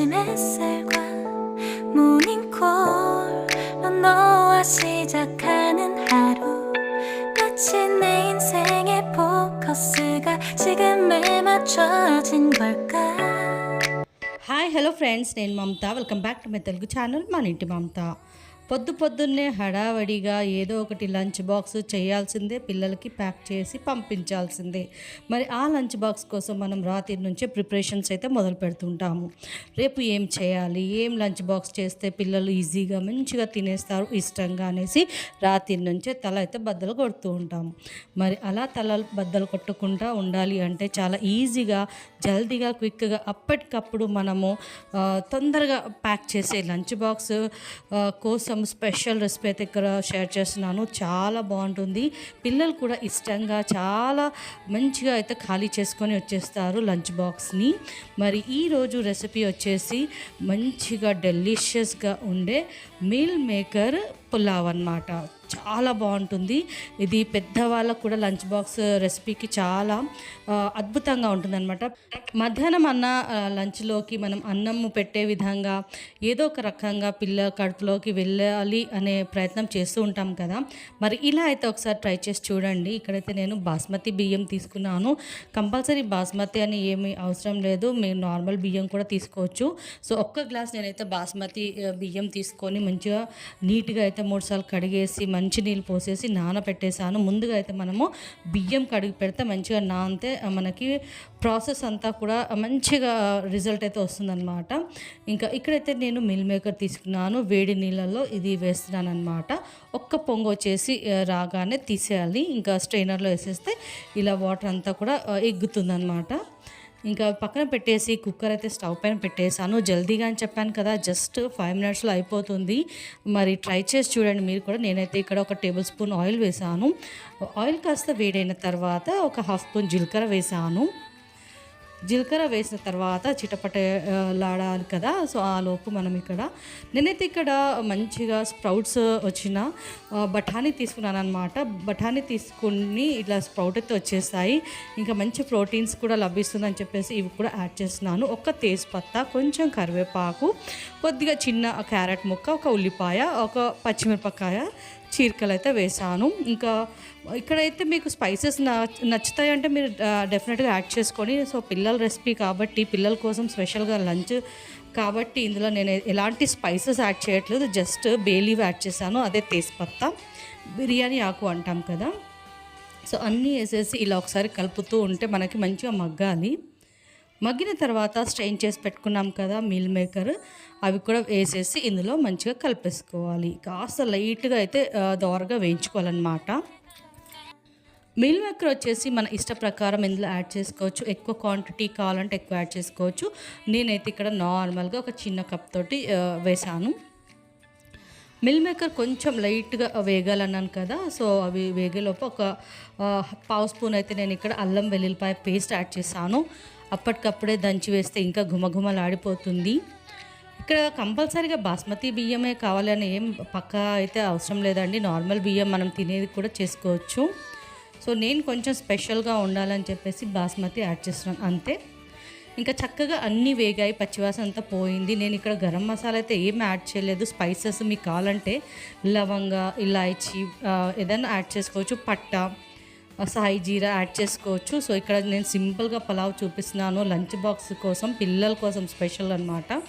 아침 햇살과 모닝콜로 너와 시작하는 하루 마치 내 인생의 포커스가 지금에 맞춰진 걸까 hi hello friends నేను Mamata welcome back to my Telugu channel మన ఇంటి మమత పొద్దు పొద్దున్నే హడావడిగా ఏదో ఒకటి లంచ్ బాక్స్ చేయాల్సిందే పిల్లలకి ప్యాక్ చేసి పంపించాల్సిందే. మరి ఆ లంచ్ బాక్స్ కోసం మనం రాత్రి నుంచే ప్రిపరేషన్స్ అయితే మొదలు పెడుతుంటాము. రేపు ఏం చేయాలి? ఏం లంచ్ బాక్స్ చేస్తే పిల్లలు ఈజీగా మంచిగా తినేస్తారు ఇష్టంగా అనేసి రాత్రి నుంచే తల అయితే బద్దలు కొడుతూ ఉంటాము. మరి అలా తల బద్దలు కొట్టకుండా ఉండాలి అంటే చాలా ఈజీగా జల్దీగా క్విక్గా అప్పటికప్పుడు మనము తొందరగా ప్యాక్ చేసే లంచ్ బాక్స్ కోసం స్పెషల్ రెసిపీ అయితే ఇక్కడ షేర్ చేస్తున్నాను. చాలా బాగుంటుంది. పిల్లలు కూడా ఇష్టంగా చాలా మంచిగా అయితే ఖాళీ చేసుకొని వచ్చేస్తారు లంచ్ బాక్స్ని. మరి ఈరోజు రెసిపీ వచ్చేసి మంచిగా డెలిషియస్గా ఉండే మీల్ మేకర్ పులావ్ అన్నమాట. చాలా బాగుంటుంది. ఇది పెద్దవాళ్ళకు కూడా లంచ్ బాక్స్ రెసిపీకి చాలా అద్భుతంగా ఉంటుందన్నమాట. మధ్యాహ్నం అన్న లంచ్లోకి మనం అన్నము పెట్టే విధంగా ఏదో ఒక రకంగా పిల్ల కడుపులోకి వెళ్ళాలి అనే ప్రయత్నం చేస్తూ ఉంటాం కదా. మరి ఇలా అయితే ఒకసారి ట్రై చేసి చూడండి. ఇక్కడైతే నేను బాస్మతి బియ్యం తీసుకున్నాను. కంపల్సరీ బాస్మతి అని ఏమీ అవసరం లేదు. మీరు నార్మల్ బియ్యం కూడా తీసుకోవచ్చు. సో ఒక్క గ్లాస్ నేనైతే బాస్మతి బియ్యం తీసుకొని మంచిగా నీట్గా అయితే మూడుసార్లు కడిగేసి మంచినీళ్ళు పోసేసి నానబెట్టేసాను ముందుగా అయితే మనము బియ్యం కడిగి పెడితే మంచిగా నానితే మనకి ప్రాసెస్ అంతా కూడా మంచిగా రిజల్ట్ అయితే వస్తుందన్నమాట. ఇంకా ఇక్కడైతే నేను మిల్ మేకర్ తీసుకున్నాను. వేడి నీళ్ళల్లో ఇది వేస్తున్నాను అనమాట ఒక్క పొంగు వచ్చేసి రాగానే తీసేయాలి. ఇంకా స్ట్రైనర్లో వేసేస్తే ఇలా వాటర్ అంతా కూడా ఎగ్గుతుందన్నమాట. ఇంకా పక్కన పెట్టేసి కుక్కర్ అయితే స్టవ్ పైన పెట్టేసాను జల్దీగా అని చెప్పాను కదా జస్ట్ ఫైవ్ మినిట్స్లో అయిపోతుంది. మరి ట్రై చేసి చూడండి మీరు కూడా. నేనైతే ఇక్కడ ఒక టేబుల్ స్పూన్ ఆయిల్ వేసాను ఆయిల్ కాస్త వేడైన తర్వాత ఒక హాఫ్ స్పూన్ జీలకర్ర వేసాను జీలకర్ర వేసిన తర్వాత చిటపటే లాడాలి కదా. సో ఆ లోపు మనం ఇక్కడ నేనైతే ఇక్కడ మంచిగా స్ప్రౌట్స్ వచ్చిన బఠానీ తీసుకున్నాను అనమాట బఠానీ తీసుకుని ఇట్లా స్ప్రౌట్ అయితే వచ్చేస్తాయి ఇంకా మంచి ప్రోటీన్స్ కూడా లభిస్తుందని చెప్పేసి ఇవి కూడా యాడ్ చేస్తున్నాను. ఒక తేజ్పత్తా కొంచెం కరివేపాకు కొద్దిగా చిన్న క్యారెట్ ముక్క ఒక ఉల్లిపాయ ఒక పచ్చిమిరపకాయ చీరికలు అయితే వేసాను ఇంకా ఇక్కడైతే మీకు స్పైసెస్ నచ్చుతాయి అంటే మీరు డెఫినెట్గా యాడ్ చేసుకొని సో పిల్లల రెసిపీ కాబట్టి పిల్లల కోసం స్పెషల్గా లంచ్ కాబట్టి ఇందులో నేను ఎలాంటి స్పైసెస్ యాడ్ చేయట్లేదు. జస్ట్ బేలీవ్ యాడ్ చేశాను. అదే తేజ్పత్తా బిర్యానీ ఆకు అంటాం కదా. సో అన్నీ వేసేసి ఇలా ఒకసారి కలుపుతూ ఉంటే మనకి మంచిగా మగ్గాలి. మగ్గిన తర్వాత స్ట్రెయిన్ చేసి పెట్టుకున్నాం కదా మీల్ మేకర్ అవి కూడా వేసేసి ఇందులో మంచిగా కలిపేసుకోవాలి. కాస్త లైట్గా అయితే దోరగా వేయించుకోవాలన్నమాట. మీల్ మేకర్ వచ్చేసి మన ఇష్ట ప్రకారం ఇందులో యాడ్ చేసుకోవచ్చు. ఎక్కువ క్వాంటిటీ కావాలంటే ఎక్కువ యాడ్ చేసుకోవచ్చు. నేనైతే ఇక్కడ నార్మల్గా ఒక చిన్న కప్ తోటి వేశాను. వేసాను మిల్ మేకర్ కొంచెం లైట్గా వేగాలన్నాను కదా సో అవి వేగేలోపు ఒక పావు స్పూన్ అయితే నేను ఇక్కడ అల్లం వెల్లుల్లిపాయ పేస్ట్ యాడ్ చేశాను. అప్పటికప్పుడే దంచి వేస్తే ఇంకా ఘుమఘుమలాడిపోతుంది. ఇక్కడ కంపల్సరీగా బాస్మతి బియ్యమే కావాలని ఏం పక్కా అయితే అవసరం లేదండి. నార్మల్ బియ్యం మనం తినేది కూడా చేసుకోవచ్చు. సో నేను కొంచెం స్పెషల్గా ఉండాలని చెప్పేసి బాస్మతి యాడ్ చేస్తున్నాను. అంతే. ఇంకా చక్కగా అన్నీ వేగాయి. పచ్చివాసన అంతా పోయింది. నేను ఇక్కడ గరం మసాలా అయితే ఏం యాడ్ చేయలేదు. స్పైసెస్ మీకు కావాలంటే లవంగ ఇలాయచి ఏదైనా యాడ్ చేసుకోవచ్చు. పట్ట సాయి జీరా యాడ్ చేసుకోవచ్చు. సో ఇక్కడ నేను సింపుల్గా పలావ్ చూపిస్తున్నాను. లంచ్ బాక్స్ కోసం పిల్లల కోసం స్పెషల్ అనమాట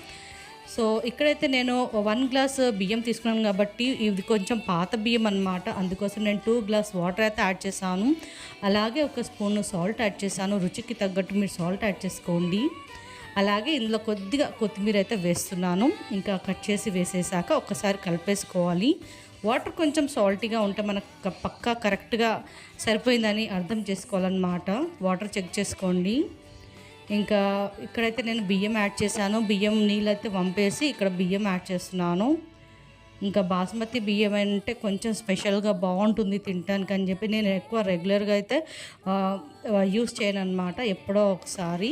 సో ఇక్కడైతే నేను వన్ గ్లాస్ బియ్యం తీసుకున్నాను కాబట్టి ఇది కొంచెం పాత బియ్యం అనమాట అందుకోసం నేను టూ గ్లాస్ వాటర్ అయితే యాడ్ చేశాను. అలాగే ఒక స్పూన్ సాల్ట్ యాడ్ చేశాను. రుచికి తగ్గట్టు మీరు సాల్ట్ యాడ్ చేసుకోండి. అలాగే ఇందులో కొద్దిగా కొత్తిమీర అయితే వేస్తున్నాను. ఇంకా కట్ చేసి వేసేసాక ఒక్కసారి కలిపేసుకోవాలి. వాటర్ కొంచెం సాల్టీగా ఉంటే మనకు పక్కా కరెక్ట్గా సరిపోయిందని అర్థం చేసుకోవాలన్నమాట. వాటర్ చెక్ చేసుకోండి. ఇంకా ఇక్కడైతే నేను బియ్యం యాడ్ చేశాను. బియ్యం నీళ్ళైతే వంపేసి ఇక్కడ బియ్యం యాడ్ చేస్తున్నాను. ఇంకా బాస్మతి బియ్యం అంటే కొంచెం స్పెషల్గా బాగుంటుంది తినడానికి అని చెప్పి నేను ఎక్కువ రెగ్యులర్గా అయితే యూస్ చేయను అనమాట ఎప్పుడో ఒకసారి.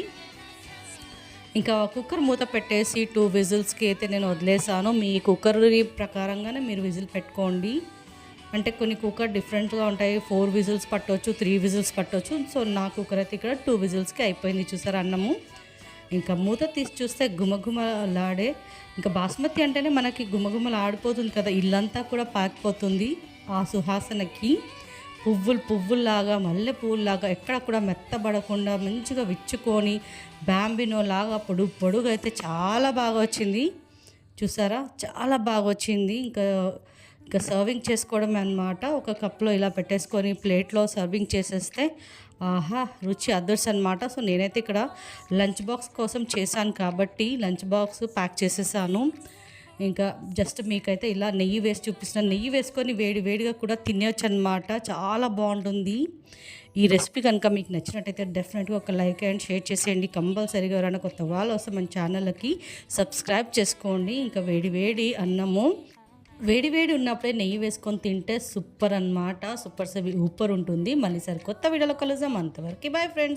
ఇంకా కుక్కర్ మూత పెట్టేసి టూ విజిల్స్కి అయితే నేను వదిలేసాను. మీ కుక్కర్ ప్రకారంగానే మీరు విజిల్ పెట్టుకోండి. అంటే కొన్ని కుక్కర్ డిఫరెంట్గా ఉంటాయి. ఫోర్ విజిల్స్ పట్టవచ్చు త్రీ విజిల్స్ పట్టవచ్చు సో నా కుక్కర్ అయితే ఇక్కడ టూ విజిల్స్కి అయిపోయింది చూసారు అన్నము. ఇంకా మూత తీసి చూస్తే గుమగుమలాడే. ఇంకా బాస్మతి అంటేనే మనకి గుమగుమలు ఆడిపోతుంది కదా. ఇల్లంతా కూడా పాకిపోతుంది ఆ సుహాసనకి. పువ్వులు పువ్వుల్లాగా మల్లె పువ్వులాగా ఎక్కడ కూడా మెత్తబడకుండా మంచిగా విచ్చుకొని బ్యాంబినో లాగా పొడుగు పొడుగు అయితే చాలా బాగా వచ్చింది. చూసారా? చాలా బాగా వచ్చింది. ఇంకా ఇంకా సర్వింగ్ చేసుకోవడమే అనమాట ఒక కప్లో ఇలా పెట్టేసుకొని ప్లేట్లో సర్వింగ్ చేసేస్తే ఆహా రుచి అదర్స్ అనమాట సో నేనైతే ఇక్కడ లంచ్ బాక్స్ కోసం చేశాను కాబట్టి లంచ్ బాక్స్ ప్యాక్ చేసేసాను. ఇంకా జస్ట్ మీకైతే ఇలా నెయ్యి వేసి చూపిస్తున్నాను నెయ్యి వేసుకొని వేడి వేడిగా కూడా తినేయచ్చు అనమాట చాలా బాగుంటుంది. ఈ రెసిపీ కనుక మీకు నచ్చినట్టయితే డెఫినెట్గా ఒక లైక్ అండ్ షేర్ చేసేయండి. కంపల్సరీగా ఎవరైనా కొత్త వాళ్ళు వస్తే మన ఛానల్కి సబ్స్క్రైబ్ చేసుకోండి. ఇంకా వేడి వేడి అన్నము. వేడి వేడి ఉన్నప్పుడే నెయ్యి వేసుకొని తింటే సూపర్ అన్నమాట. సూపర్ సవి ఊపర్ ఉంటుంది. మళ్ళీ సరి కొత్త వీడియోలో కలుద్దాం. అంతవరకు బాయ్ ఫ్రెండ్స్